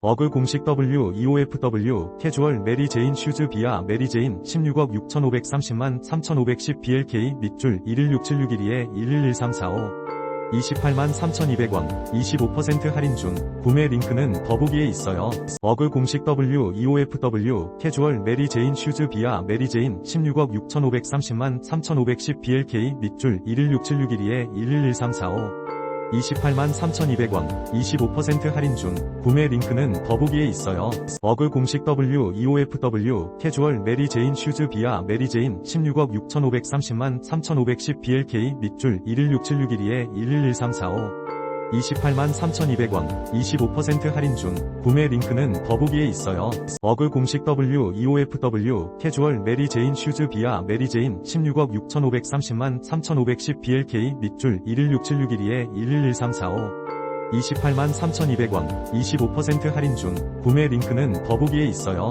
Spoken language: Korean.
어그 공식 W EOFW 캐주얼 메리 제인 슈즈 비아 메리 제인 16억 6,530만 3,510 BLK 밑줄 116761에 111345 28만 3,200원 25% 할인 중 구매 링크는 더보기에 있어요. 어그 공식 W EOFW 캐주얼 메리 제인 슈즈 비아 메리 제인 16억 6,530만 3,510 BLK 밑줄 116761에 111345 28만 3,200원 25% 할인 중 구매 링크는 더보기에 있어요. 어그 공식 W EOFW 캐주얼 메리 제인 슈즈 비아 메리 제인 16억 6,530만 3,510 BLK 밑줄 116761에 111345 28만 3,200원 25% 할인 중 구매 링크는 더보기에 있어요. 어그 공식 W EOFW 캐주얼 메리 제인 슈즈 비아 메리 제인 16억 6,530만 3,510 BLK 밑줄 116761에 111345 28만 3,200원 25% 할인 중 구매 링크는 더보기에 있어요.